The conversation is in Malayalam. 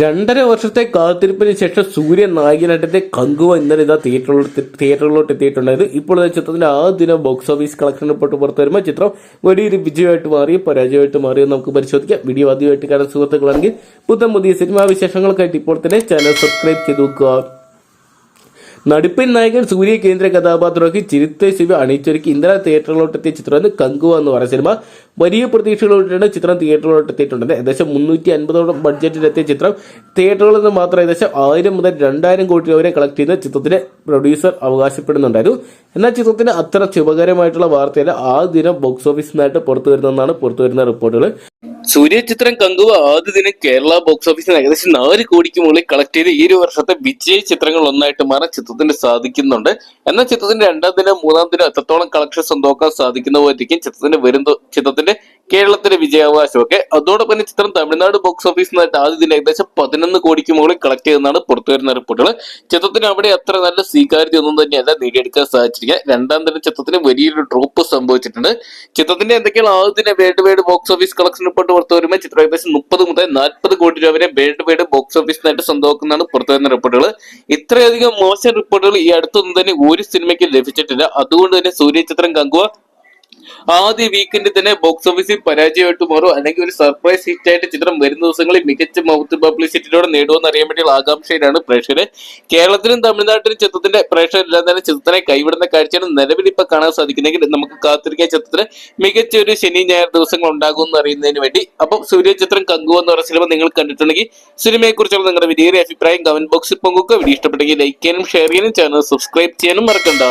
രണ്ടര വർഷത്തെ കാത്തിരിപ്പിന് ശേഷം സൂര്യ നായകനായിട്ടത്തെ കങ്കുവ ഇന്നലെ ഇതാ തിയേറ്ററിലോട്ട് തിയേറ്ററിലോട്ട് എത്തിയിട്ടുണ്ടായത് ഇപ്പോൾ ചിത്രത്തിന്റെ ആദ്യ ദിനം ബോക്സ് ഓഫീസ് കളക്ഷൻ പെട്ട് പുറത്തു വരുമ്പോൾ ചിത്രം വലിയൊരു വിജയമായിട്ട് മാറി പരാജയമായിട്ട് മാറി നമുക്ക് പരിശോധിക്കാം. വീഡിയോ ആദ്യമായിട്ട് കാണാൻ സുഹൃത്തുക്കളാണെങ്കിൽ പുതിയ പുതിയ സിനിമാ വിശേഷങ്ങൾക്കായിട്ട് ഇപ്പോൾ തന്നെ ചാനൽ സബ്സ്ക്രൈബ് ചെയ്ത് വെക്കുക നടിപ്പൻ നായകൻ സൂര്യ കേന്ദ്ര കഥാപാത്രമാക്കി ചിരുത്തെ ശിവ അണിയിച്ചൊരുക്കി ഇന്നലെ തിയേറ്ററിലോട്ടെത്തിയ ചിത്രമാണ് കങ്കുവ എന്ന് പറയുന്ന സിനിമ വലിയ പ്രതീക്ഷകളോടെയാണ് ചിത്രം തിയേറ്ററിലോട്ട് എത്തിയിട്ടുണ്ട് ഏകദേശം മുന്നൂറ്റി അൻപതോളം ബഡ്ജറ്റിലെത്തിയ ചിത്രം. തിയേറ്ററുകളിൽ നിന്ന് മാത്രം ഏകദേശം ആയിരം മുതൽ രണ്ടായിരം കോടി രൂപ വരെ കളക്ട് ചെയ്യുന്ന ചിത്രത്തിന്റെ പ്രൊഡ്യൂസർ അവകാശപ്പെടുന്നുണ്ടായിരുന്നു. എന്നാൽ ചിത്രത്തിന് അത്ര ശുഭകരമായിട്ടുള്ള വാർത്തയല്ല. ആ ദിനം ബോക്സ് ഓഫീസിൽ ഓഫീസിനായിട്ട് പുറത്തു വരുന്നതെന്നാണ് പുറത്തു വരുന്ന റിപ്പോർട്ടുകൾ. സൂര്യ ചിത്രം കങ്കുവ ആദ്യ ദിനം കേരള ബോക്സ് ഓഫീസിന് ഏകദേശം നാല് കോടിക്ക് മുകളിൽ കളക്ട് ചെയ്ത് ഈ ഒരു വർഷത്തെ വിജയ ചിത്രങ്ങൾ ഒന്നായിട്ട് മാറാൻ ചിത്രത്തിന് സാധിക്കുന്നുണ്ട്. എന്നാൽ ചിത്രത്തിന്റെ രണ്ടാം ദിനം മൂന്നാം ദിനം എത്രത്തോളം കളക്ഷൻ സ്വന്തമാക്കാൻ സാധിക്കുന്ന പോലെയിരിക്കും ചിത്രത്തിന്റെ വരും ചിത്രത്തിന്റെ കേരളത്തിന്റെ വിജയാവകാശമൊക്കെ അതോടൊപ്പം തന്നെ ചിത്രം തമിഴ്നാട് ബോക്സ് ഓഫീസിനായിട്ട് ആദ്യ ദിനം ഏകദേശം പതിനൊന്ന് കോടിക്ക് മുകളിൽ കളക്ട് ചെയ്തെന്നാണ് പുറത്തു വരുന്ന റിപ്പോർട്ടുകൾ. ചിത്രത്തിന് അവിടെ അത്ര നല്ല സ്വീകാര്യത ഒന്നും തന്നെയല്ല നേടിയെടുക്കാൻ സാധിച്ചിരിക്കുക. രണ്ടാം ദിനം ചിത്രത്തിന് വലിയൊരു ഡ്രോപ്പ് സംഭവിച്ചിട്ടുണ്ട്. ചിത്രത്തിന്റെ എന്തൊക്കെയാണ് ആദ്യ ദിനം world wide box office collection report പുറത്തു വരുമ്പോൾ ചിത്രം ഏകദേശം മുപ്പത് മുതൽ നാൽപ്പത് കോടി രൂപ വരെ വേൾഡ് വൈഡ് ബോക്സ് ഓഫീസിനായിട്ട് സ്വന്തമാക്കുന്നതാണ് പുറത്തു വരുന്ന റിപ്പോർട്ടുകൾ. ഇത്രയധികം മോശം റിപ്പോർട്ടുകൾ ഈ അടുത്തൊന്നും തന്നെ ഒരു സിനിമയ്ക്ക് ലഭിച്ചിട്ടില്ല. അതുകൊണ്ട് തന്നെ സൂര്യ ചിത്രം കങ്കുവ ആദ്യ വീക്കെൻഡിൽ തന്നെ ബോക്സ് ഓഫീസിൽ പരാജയമായിട്ട് മാറും. അല്ലെങ്കിൽ ഒരു സർപ്രൈസ് ഹിറ്റ് ആയിട്ട് ചിത്രം വരുന്ന ദിവസങ്ങളിൽ മികച്ച മൗത്ത് പബ്ലിസിറ്റിയോടെ നേടുമെന്ന് അറിയാൻ വേണ്ടിയുള്ള ആകാംക്ഷയിലാണ് പ്രേക്ഷകര്. കേരളത്തിലും തമിഴ്നാട്ടിലും ചിത്രത്തിന്റെ പ്രേക്ഷകരില്ലാതെ തന്നെ ചിത്രത്തിനെ കൈവിടുന്ന കാഴ്ചയാണ് നിലവിൽ ഇപ്പൊ കാണാൻ സാധിക്കുന്നെങ്കിൽ നമുക്ക് കാത്തിരിക്കാൻ ചിത്രത്തിന് മികച്ച ഒരു ശനി ഞായർ ദിവസങ്ങൾ ഉണ്ടാകും എന്ന് അറിയുന്നതിന് വേണ്ടി. അപ്പം സൂര്യ ചിത്രം കങ്കു എന്ന് പറഞ്ഞ സിനിമ നിങ്ങൾ കണ്ടിട്ടുണ്ടെങ്കിൽ സിനിമയെ കുറിച്ചുള്ള നിങ്ങളുടെ വലിയൊരു അഭിപ്രായം കമന്റ് ബോക്സിൽ പങ്കുവെക്കുക. വീഡിയോ ഇഷ്ടപ്പെട്ടെങ്കിൽ ലൈക്ക് ചെയ്യാനും ഷെയർ ചെയ്യാനും ചാനൽ സബ്സ്ക്രൈബ് ചെയ്യാനും മറക്കണ്ട.